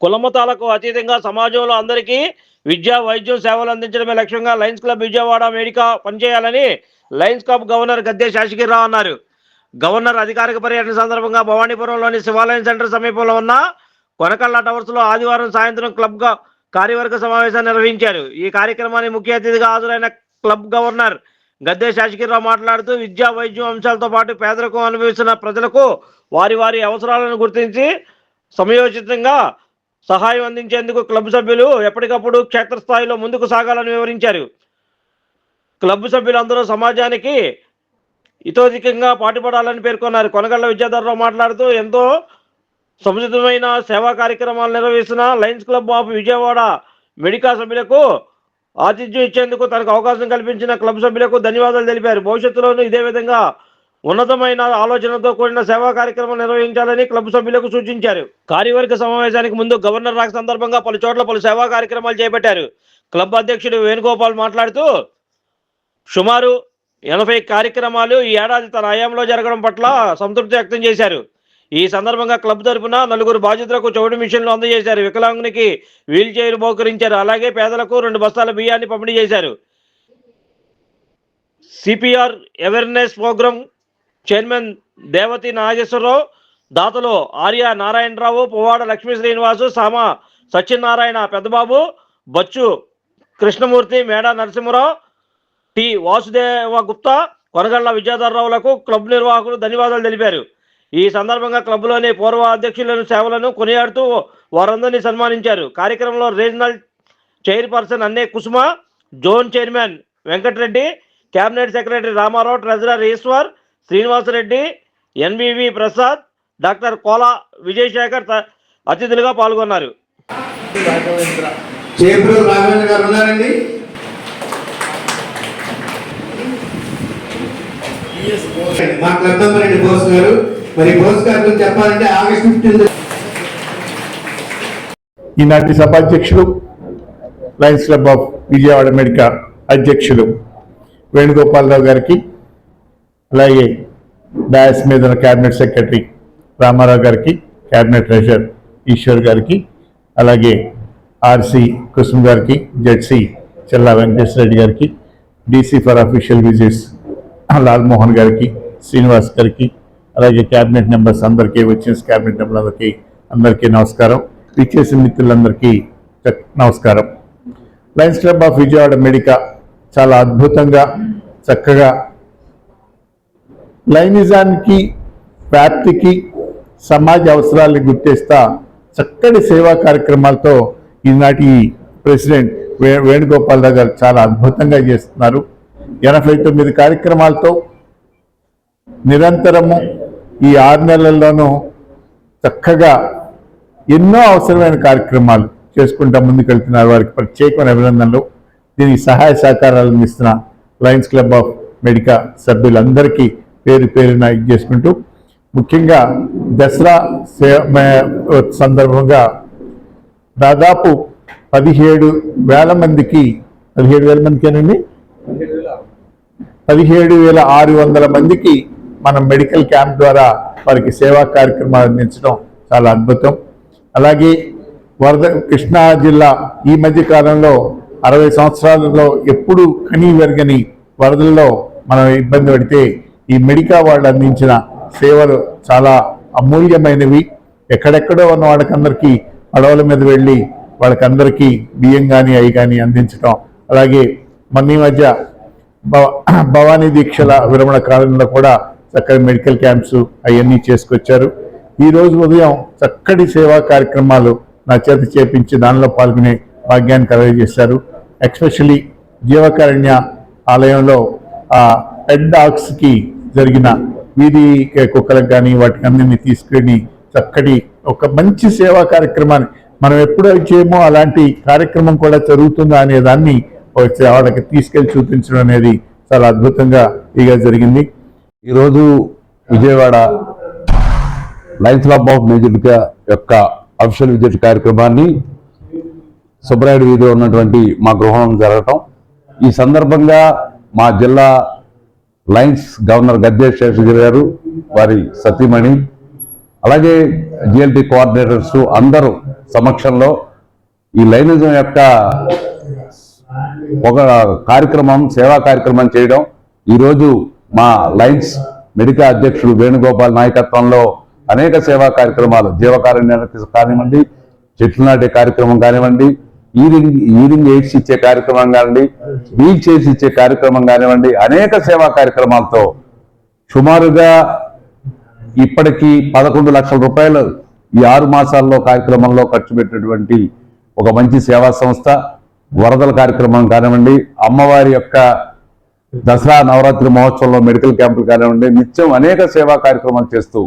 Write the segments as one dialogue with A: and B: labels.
A: కులమతాలకు అతీతంగా సమాజంలో అందరికీ విద్య వైద్యం సేవలు అందించడమే లక్ష్యంగా లయన్స్ క్లబ్ విజయవాడ మేడికా పనిచేయాలని Lions club governor Gadde Sasagirirao అన్నారు. గవర్నర్ అధికారిక పర్యటన సందర్భంగా భవానీపురంలోని శివాలయం సెంటర్ సమీపంలో ఉన్న కొనకళ్ళ టవర్స్లో ఆదివారం సాయంత్రం క్లబ్ కార్యవర్గ సమావేశాన్ని నిర్వహించారు. ఈ కార్యక్రమానికి ముఖ్య అతిథిగా హాజరైన క్లబ్ గవర్నర్ గద్దె శాసగిరిరావు మాట్లాడుతూ విద్యా వైద్యం అంశాలతో పాటు పేదరికం అనుభవిస్తున్న ప్రజలకు వారి వారి అవసరాలను గుర్తించి సమయోచితంగా సహాయం అందించేందుకు క్లబ్ సభ్యులు ఎప్పటికప్పుడు క్షేత్రస్థాయిలో ముందుకు సాగాలని వివరించారు. క్లబ్ సభ్యులందరూ సమాజానికి ఇతోధికంగా పాటుపడాలని పేర్కొన్నారు. కొనగళ్ళ విద్యాధరరావు మాట్లాడుతూ ఎంతో సముచితమైన సేవా కార్యక్రమాలు నిర్వహిస్తున్న lions club of Vijayawada Medica సభ్యులకు ఆతిథ్యం ఇచ్చేందుకు తనకు అవకాశం కల్పించిన క్లబ్ సభ్యులకు ధన్యవాదాలు తెలిపారు. భవిష్యత్తులోనూ ఇదే విధంగా ఉన్నతమైన ఆలోచనతో కూడిన సేవా కార్యక్రమం నిర్వహించాలని క్లబ్ సభ్యులకు సూచించారు. కార్యవర్గ సమావేశానికి ముందు గవర్నర్ రాక సందర్భంగా పలు చోట్ల పలు సేవా కార్యక్రమాలు చేపట్టారు. క్లబ్ అధ్యక్షుడు వేణుగోపాల్ మాట్లాడుతూ సుమారు ఎనభై కార్యక్రమాలు ఈ ఏడాది తన హయాంలో జరగడం పట్ల సంతృప్తి వ్యక్తం చేశారు. ఈ సందర్భంగా క్లబ్ తరపున నలుగురు బాధితులకు చౌడు మిషన్లు అందజేశారు. వికలాంగునికి వీల్ చైర్ బహుకరించారు అలాగే పేదలకు రెండు బస్తాల బియ్యాన్ని పంపిణీ చేశారు. CPR awareness programme chairman Devati Nageswararao దాతలు ఆర్య నారాయణరావు పువ్వాడ లక్ష్మీ శ్రీనివాసు సామ సత్యనారాయణ పెద్దబాబు బచ్చు కృష్ణమూర్తి మేడా నరసింహరావు టి వాసుదేవ గుప్తా కొనగళ్ళ విద్యాధరరావులకు క్లబ్ నిర్వాహకులు ధన్యవాదాలు తెలిపారు. ఈ సందర్భంగా క్లబ్లోని పూర్వ అధ్యక్షులను సేవలను కొనియాడుతూ వారందరినీ సన్మానించారు. కార్యక్రమంలో regional chairperson Anne Kusuma zone chairman Venkatareddy cabinet secretary Ramarao treasurer Eswar Srinivasareddy NBV Prasad doctor Kola Vijayasekhar అతిథులుగా పాల్గొన్నారు.
B: చేపూరు రాఘవేంద్ర గారు ఉన్నారండి. మా క్లబ్ మెంబర్ అండి బోస్ గారు. మరి బోస్ గారి గురించి చెప్పాలంటే ఆగస్ట్ ఫిఫ్టీన్త్.
C: ఈనాటి సభాధ్యక్షులు lions club of Vijayawada Medica అధ్యక్షులు వేణుగోపాలరావు గారికి అలాగే డయాస్ మీద ఉన్న క్యాబినెట్ సెక్రటరీ రామారావు గారికి క్యాబినెట్ ట్రెషర్ ఈశ్వర్ గారికి అలాగే ఆర్సి కుసుమ్ గారికి జడ్సి చెల్లా వెంకటేశ్వర రెడ్డి గారికి DC for official visits Lalmohan గారికి శ్రీనివాస్ గారికి అలాగే క్యాబినెట్ మెంబర్స్ అందరికీ వచ్చిన క్యాబినెట్ మెంబర్లందరికీ అందరికీ నమస్కారం. విచ్చేసిన మిత్రులందరికీ నమస్కారం. Lions club of Vijayawada Medica చాలా అద్భుతంగా చక్కగా లైనిజానికి వ్యాప్తికి సమాజ అవసరాలను గుర్తిస్తా చక్కటి సేవా కార్యక్రమాలతో ఈనాటి ప్రెసిడెంట్ వే వేణుగోపాల్ గారు చాలా అద్భుతంగా చేస్తున్నారు. ఎనభై తొమ్మిది కార్యక్రమాలతో నిరంతరము ఈ ఆరు నెలల్లోనూ చక్కగా ఎన్నో అవసరమైన కార్యక్రమాలు చేసుకుంటా ముందుకెళ్తున్నారు వారికి ప్రత్యేకమైన అభినందనలు. దీనికి సహాయ సహకారాలు అందిస్తున్న లయన్స్ క్లబ్ ఆఫ్ మెడికా సభ్యులందరికీ పేరు పేరున చేసుకుంటూ ముఖ్యంగా దసరా సందర్భంగా దాదాపు పదిహేడు వేల మందికి పదిహేడు వేల మందికేనండి? పదిహేడు వేల ఆరు వందల మందికి మనం మెడికల్ క్యాంప్ ద్వారా వారికి సేవా కార్యక్రమాలు అందించడం చాలా అద్భుతం. అలాగే వరద కృష్ణా జిల్లా ఈ మధ్య కాలంలో అరవై సంవత్సరాలలో ఎప్పుడు కనీ వెరగని వరదల్లో మనం ఇబ్బంది పడితే ఈ మెడికా వాళ్ళు అందించిన సేవలు చాలా అమూల్యమైనవి. ఎక్కడెక్కడో ఉన్న వాళ్ళకందరికీ పడవల మీద వెళ్ళి వాళ్ళకందరికీ బియ్యం కానీ అవి కానీ అందించడం అలాగే మన ఈ మధ్య భవ- భవానీ దీక్షల విరమణ కాలంలో కూడా చక్కటి మెడికల్ క్యాంప్స్ అవన్నీ చేసుకొచ్చారు. ఈరోజు ఉదయం చక్కటి సేవా కార్యక్రమాలు నా చేత చేపించి దానిలో పాల్గొనే భాగ్యాన్ని కలగజేశారు. ఎక్స్పెషలీ జీవకారుణ్య ఆలయంలో ఆ పెడ్ జరిగిన వీధి కుక్కలకు కానీ వాటికి అన్నింటినీ తీసుకెళ్ళి చక్కటి ఒక మంచి సేవా కార్యక్రమాన్ని మనం ఎప్పుడు చేయమో అలాంటి కార్యక్రమం కూడా జరుగుతుందా అనే దాన్ని వాళ్ళకి తీసుకెళ్ళి చూపించడం అనేది చాలా అద్భుతంగా ఇక జరిగింది.
D: ఈరోజు Vijayawada lions club of music యొక్క అఫిషియల్ విజిట్ కార్యక్రమాన్ని సుబ్రాయుడు వీధిలో ఉన్నటువంటి మా గృహం జరగటం. ఈ సందర్భంగా మా జిల్లా లయన్స్ గవర్నర్ గద్దె శేషగిరి గారు వారి సతీమణి అలాగే జిఎల్టీ కోఆర్డినేటర్స్ అందరూ సమక్షంలో ఈ లైనిజం యొక్క ఒక కార్యక్రమం సేవా కార్యక్రమం చేయడం. ఈరోజు మా లైన్స్ మెడికా అధ్యక్షుడు వేణుగోపాల్ నాయకత్వంలో అనేక సేవా కార్యక్రమాలు జీవకారుణ్యానికి కానివ్వండి చెట్లు నాటే కార్యక్రమం కానివ్వండి ఈరింగ్ ఈరింగ్ ఎయిడ్స్ ఇచ్చే కార్యక్రమం కానివ్వండి వీల్ చైర్స్ ఇచ్చే కార్యక్రమం కానివ్వండి అనేక సేవా కార్యక్రమాలతో సుమారుగా ఇప్పటికీ పదకొండు లక్షల రూపాయలు ఈ ఆరు మాసాల్లో కార్యక్రమంలో ఖర్చు పెట్టినటువంటి ఒక మంచి సేవా సంస్థ వరదల కార్యక్రమం కానివ్వండి అమ్మవారి యొక్క దసరా నవరాత్రి మహోత్సవంలో మెడికల్ క్యాంపులు కానివ్వండి నిత్యం అనేక సేవా కార్యక్రమాలు చేస్తూ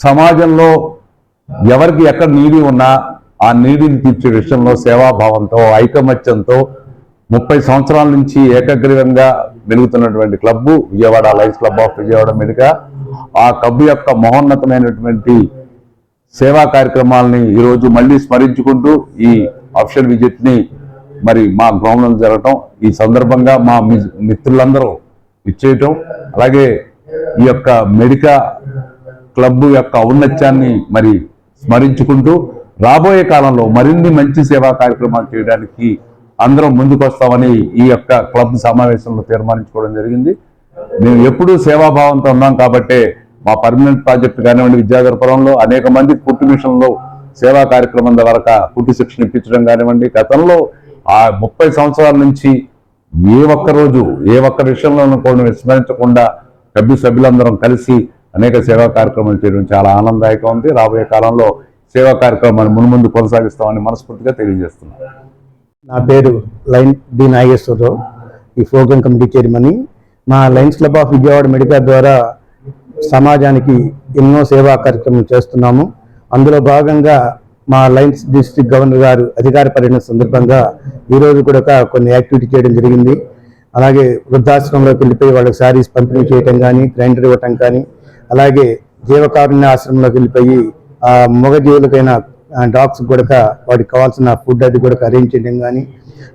D: సమాజంలో ఎవరికి ఎక్కడ నీడి ఉన్నా ఆ నీడిని తీర్చే విషయంలో సేవాభావంతో ఐకమత్యంతో ముప్పై సంవత్సరాల నుంచి ఏకగ్రీవంగా వెలుగుతున్నటువంటి club Vijayawada life club of Vijayawada Medica ఆ క్లబ్ యొక్క మహోన్నతమైనటువంటి సేవా కార్యక్రమాలని ఈరోజు మళ్ళీ స్మరించుకుంటూ ఈ అఫిషియల్ విజిట్ని మరి మా గృహంలో జరగటం ఈ సందర్భంగా మా మిత్రులందరూ ఇచ్చేయటం అలాగే ఈ యొక్క మెడికా క్లబ్ యొక్క ఔన్నత్యాన్ని మరి స్మరించుకుంటూ రాబోయే కాలంలో మరిన్ని మంచి సేవా కార్యక్రమాలు చేయడానికి అందరం ముందుకు వస్తామని ఈ యొక్క క్లబ్ సమావేశంలో తీర్మానించుకోవడం జరిగింది. మేము ఎప్పుడూ సేవాభావంతో ఉన్నాం కాబట్టే మా పర్మనెంట్ ప్రాజెక్ట్ కానివ్వండి విద్యాధరపురంలో అనేక మంది కుట్టు మిషన్లో సేవా కార్యక్రమం ద్వారా కుట్టు శిక్షణ ఇప్పించడం కానివ్వండి గతంలో ఆ ముప్పై సంవత్సరాల నుంచి ఏ ఒక్క రోజు ఏ ఒక్క విషయంలోనూ కూడా విస్మరించకుండా కబ్బి సభ్యులందరం కలిసి అనేక సేవా కార్యక్రమాలు చేయడం చాలా ఆనందదాయకం ఉంది. రాబోయే కాలంలో సేవా కార్యక్రమాన్ని మున్ముందు కొనసాగిస్తామని మనస్ఫూర్తిగా తెలియజేస్తున్నాను
E: నా పేరు లైన్ డి నాగేశ్వరరావు ఈ ప్రోగ్రామ్ కమిటీ చైర్మన్. మా lions club of Vijayawada medical ద్వారా సమాజానికి ఎన్నో సేవా కార్యక్రమాలు చేస్తున్నాము. అందులో భాగంగా మా లైన్స్ డిస్ట్రిక్ట్ గవర్నర్ గారు అధికార పర్యటన సందర్భంగా ఈరోజు కూడా కొన్ని యాక్టివిటీ చేయడం జరిగింది. అలాగే వృద్ధాశ్రమంలోకి వెళ్ళిపోయి వాళ్ళకి శారీస్ పంపిణీ చేయటం కానీ గ్రైండర్ ఇవ్వటం కానీ అలాగే జీవకారుణ్య ఆశ్రమంలోకి వెళ్ళిపోయి ఆ మగ జీవులకైన డాగ్స్ కూడా వాటికి కావాల్సిన ఫుడ్ అది కూడా అరేంజ్ చేయడం కానీ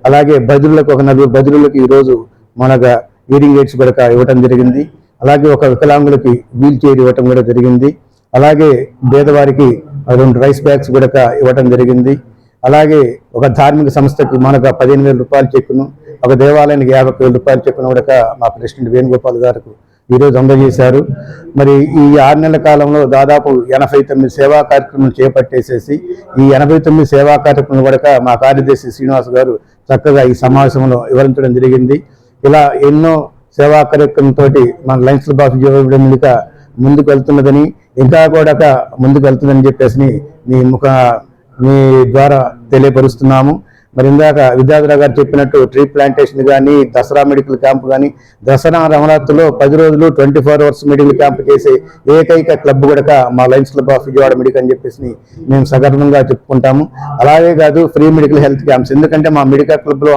E: అలాగే బదులకు ఒక నలుగురు బదులకు ఈరోజు మనకు హీరింగ్ ఎయిడ్స్ కూడా ఇవ్వటం జరిగింది. అలాగే ఒక వికలాంగులకి వీల్ చైర్ ఇవ్వటం కూడా జరిగింది. అలాగే పేదవారికి రెండు రైస్ బ్యాగ్స్ కూడా ఇవ్వటం జరిగింది. అలాగే ఒక ధార్మిక సంస్థకు మనకు పదిహేను వేల రూపాయలు చెక్కును ఒక దేవాలయానికి యాభై వేల రూపాయలు చెక్కును కూడా మా ప్రెసిడెంట్ వేణుగోపాల్ గారికి ఈరోజు అందజేశారు. మరి ఈ ఆరు నెలల కాలంలో దాదాపు ఎనభై తొమ్మిది సేవా కార్యక్రమాలు చేపట్టేసేసి ఈ ఎనభై తొమ్మిది సేవా కార్యక్రమం కూడా మా కార్యదర్శి శ్రీనివాస్ గారు చక్కగా ఈ సమావేశంలో వివరించడం జరిగింది. ఇలా ఎన్నో సేవా కార్యక్రమంతో మన లైన్స్ బాక్స్ ఆఫ్ ముందుకు వెళ్తున్నదని ఇంకా కూడా ముందుకు వెళ్తుందని చెప్పేసి మీ ముఖ మీ ద్వారా తెలియపరుస్తున్నాము. మరి ఇందాక విద్యాధర గారు చెప్పినట్టు ట్రీ ప్లాంటేషన్ కానీ దసరా మెడికల్ క్యాంప్ కానీ దసరా నవరాత్రిలో పది రోజులు twenty four hours medical camp చేసే ఏకైక క్లబ్ కూడా మా lions club of Vijayawada medical అని చెప్పేసి మేము సగర్వంగా చెప్పుకుంటాము. అలాగే కాదు ఫ్రీ మెడికల్ హెల్త్ క్యాంప్స్. ఎందుకంటే మా మెడికల్ క్లబ్లో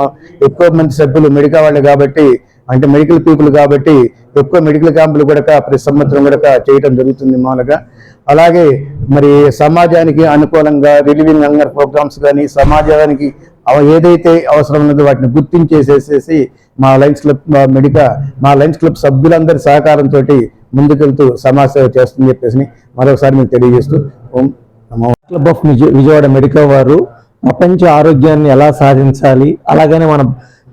E: ఎక్కువ మంది సభ్యులు మెడికల్ వాళ్ళే కాబట్టి అంటే మెడికల్ పీపుల్ కాబట్టి ఎక్కువ మెడికల్ క్యాంపులు కూడా ప్రతి సంవత్సరం కూడా చేయటం జరుగుతుంది మామూలుగా. అలాగే మరి సమాజానికి అనుకూలంగా రిలీవింగ్ అంగర్ ప్రోగ్రామ్స్ కానీ సమాజానికి ఏదైతే అవసరం ఉన్నదో వాటిని గుర్తించేసేసేసి మా లయన్స్ క్లబ్ మా మెడికా మా లయన్స్ క్లబ్ సభ్యులందరి సహకారంతో ముందుకెళ్తూ సమాజ సేవ చేస్తుందని చెప్పేసి మరొకసారి మీకు తెలియజేస్తూ ఓం నమో.
F: క్లబ్ ఆఫ్ విజయవాడ మెడికా వారు ప్రపంచ ఆరోగ్యాన్ని ఎలా సాధించాలి? అలాగనే మన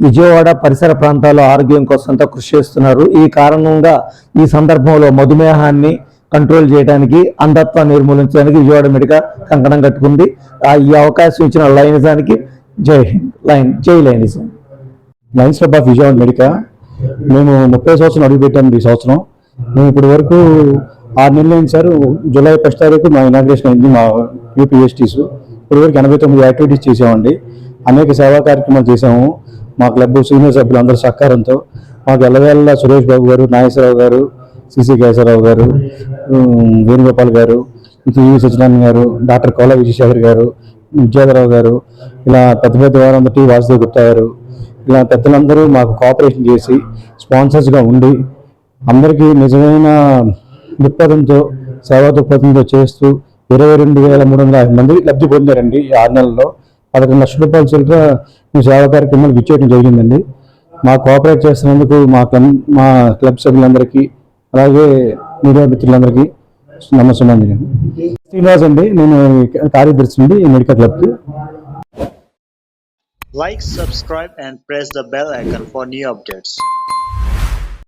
F: విజయవాడ పరిసర ప్రాంతాల్లో ఆరోగ్యం కోసం కృషి చేస్తున్నారు. ఈ కారణంగా ఈ సందర్భంలో మధుమేహాన్ని కంట్రోల్ చేయడానికి అంధత్వాన్ని నిర్మూలించడానికి విజయవాడ మెడికల్ కంకణం కట్టుకుంది. ఆ ఈ అవకాశం ఇచ్చిన లైనిజానికి Jai Hind. Lion Jai lionism
G: lions club of Vijayawada Medica మేము ముప్పై సంవత్సరం అడుగుపెట్టాము ఈ సంవత్సరం. మేము ఇప్పటి వరకు ఆరు నెలలు అయింది సార్. జూలై ఫస్ట్ తారీఖు మా ఇనాగ్రేషన్ అయింది మా యూపీఎస్టీస్. ఇప్పటి వరకు ఎనభై తొమ్మిది యాక్టివిటీస్ చేసామండి అనేక సేవా కార్యక్రమాలు చేసాము మా క్లబ్ సీనియర్ సభ్యులందరూ సహకారంతో మాకు ఎల్లవేళ సురేష్ బాబు గారు నాగేశ్వరరావు గారు సిసి కేశవరావు గారు వేణుగోపాల్ గారు ఇంకా ఈ సత్యనారాయణ గారు డాక్టర్ కోల విజయశేఖర్ గారు విద్యాధరావు గారు ఇలా పెద్ద పెద్ద వారందరి వాసుదేవ్ గుప్తా గారు ఇలా పెద్దలందరూ మాకు కోఆపరేషన్ చేసి స్పాన్సర్స్గా ఉండి అందరికీ నిజమైన దృక్పథంతో సేవా దృక్పథంతో చేస్తూ ఇరవై రెండు వేల మూడు వందల యాభై మంది లబ్ధి పొందారండి ఆరు నెలల్లో. పదకొండు లక్షల రూపాయల చిల్లర మీ సేవా కార్యక్రమాలు విచ్చేయడం జరిగిందండి. మా కోఆపరేట్ చేసినందుకు మా క్లబ్ మా క్లబ్ సభ్యులందరికీ అలాగే మీడియా మిత్రులందరికీ నమస్కారం అండి శ్రీనివాస్ అండి నేను కార్యదర్శి అండి medical club
H: Like, subscribe and press the bell icon for new updates.